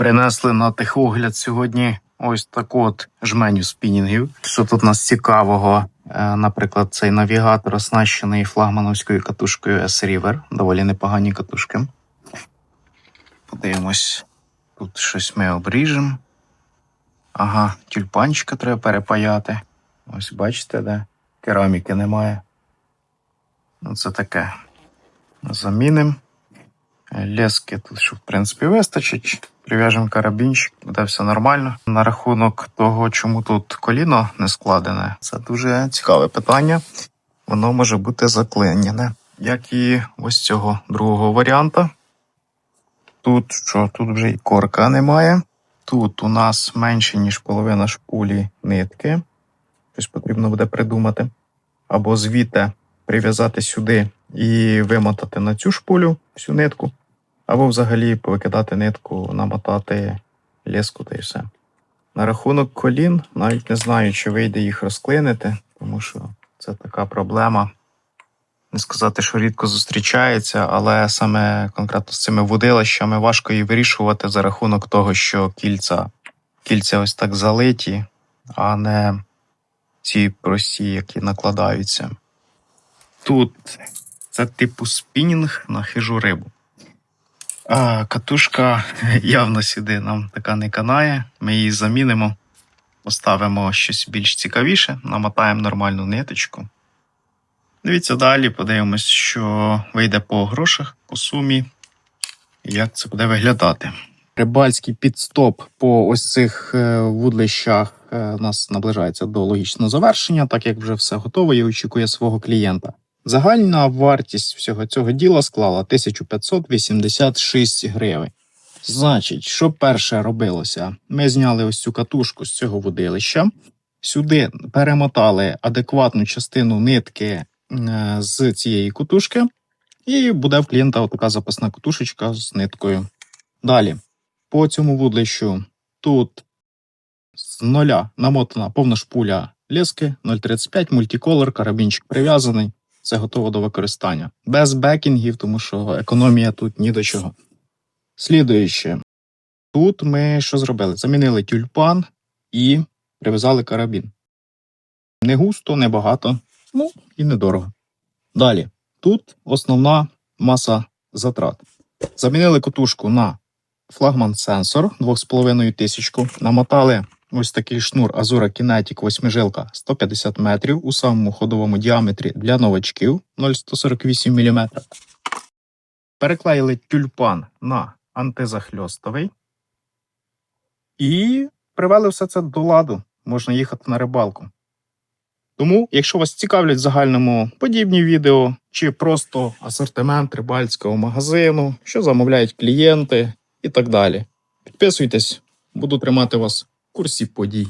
Принесли на техогляд сьогодні ось таку от жменю спінінгів. Що тут у нас цікавого? Е, Наприклад, цей навігатор оснащений флагмановською катушкою S-River. Доволі непогані катушки. Подивимось. Тут щось ми обріжемо. Ага, тюльпанчика треба перепаяти. Ось бачите, де кераміки немає. Ну, це таке. Замінимо. Лески тут, що в принципі вистачить. Прив'яжемо карабінчик, буде все нормально. На рахунок того, чому тут коліно не складене, це дуже цікаве питання. Воно може бути заклинене. Як і ось цього другого варіанта. Тут що? Тут вже і корка немає. Тут у нас менше, ніж половина шпулі нитки. Щось потрібно буде придумати. Або звідти прив'язати сюди і вимотати на цю шпулю всю нитку, або взагалі повикидати нитку, намотати леску та і все. На рахунок колін, навіть не знаю, чи вийде їх розклинити, тому що це така проблема. Не сказати, що рідко зустрічається, але саме конкретно з цими водилищами важко її вирішувати за рахунок того, що кільця, кільця ось так залиті, а не ці прості, які накладаються. Тут це типу спінінг на хижу рибу. Катушка явно сюди нам така не канає. Ми її замінимо, поставимо щось більш цікавіше, намотаємо нормальну ниточку. Дивіться далі, подивимось, що вийде по грошах, по сумі, як це буде виглядати. Рибальський підстоп по ось цих е, вудлищах е, у нас наближається до логічного завершення, так як вже все готово і очікує свого клієнта. Загальна вартість всього цього діла склала 1586 гривень. Значить, що перше робилося? Ми зняли ось цю катушку з цього водилища, сюди перемотали адекватну частину нитки е, з цієї катушки, і буде в клієнта така запасна катушечка з ниткою. Далі, по цьому вудлищу тут з нуля намотана повна шпуля лески 0,35 мультиколор, карабінчик прив'язаний. Це готово до використання. Без бекінгів, тому що економія тут ні до чого. Слідуюче. Тут ми що зробили? Замінили тюльпан і прив'язали карабін. Не густо, не багато, ну і недорого. Далі. Тут основна маса затрат. Замінили катушку на флагман сенсор 2,5 тисячку. Намотали ось такий шнур Azura Kinetic 8 жилка 150 метрів у самому ходовому діаметрі для новачків 0,148 мм. Переклеїли тюльпан на антизахльостовий і привели все це до ладу. Можна їхати на рибалку. Тому, якщо вас цікавлять в загальному подібні відео чи просто асортимент рибальського магазину, що замовляють клієнти і так далі, підписуйтесь, буду тримати вас курсі подій.